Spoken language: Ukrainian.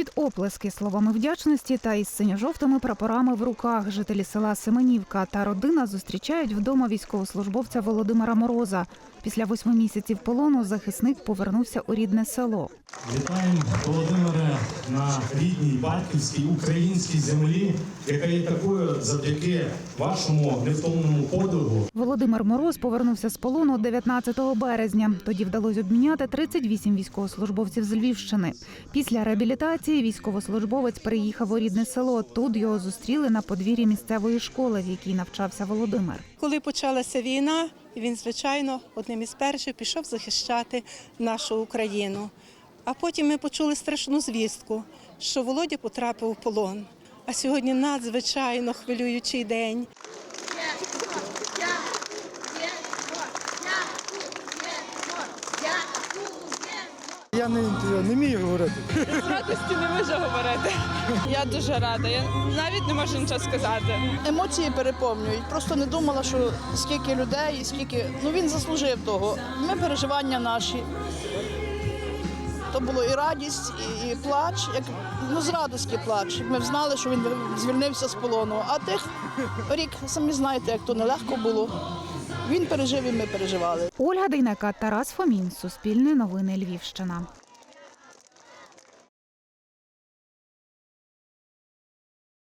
Під оплески словами вдячності та із синьо-жовтими прапорами в руках жителі села Семенівка та родина зустрічають вдома військовослужбовця Володимира Мороза. Після восьми місяців полону захисник повернувся у рідне село. Вітаємо Володимире на рідній батьківській українській землі, яка є такою завдяки вашому невтомному подвигу. Володимир Мороз повернувся з полону 19 березня. Тоді вдалося обміняти 38 військовослужбовців з Львівщини. Після реабілітації військовослужбовець переїхав у рідне село. Тут його зустріли на подвір'ї місцевої школи, в якій навчався Володимир. Коли почалася війна, він, звичайно, одним із перших пішов захищати нашу Україну. А потім ми почули страшну звістку, що Володя потрапив у полон. А сьогодні надзвичайно хвилюючий день. Я не, не вмію говорити. З радості не можу говорити. Я дуже рада. Я навіть не можу нічого сказати. Емоції переповнюють. Просто не думала, що скільки людей, і скільки. Ну він заслужив того. Ми переживання наші. То було і радість, і, і плач, як ну з радості плач. Ми знали, що він звільнився з полону. А тих рік, самі знаєте, як то нелегко було. Він пережив і ми переживали. Ольга Дейнека, Тарас Фомін, Суспільне новини Львівщина.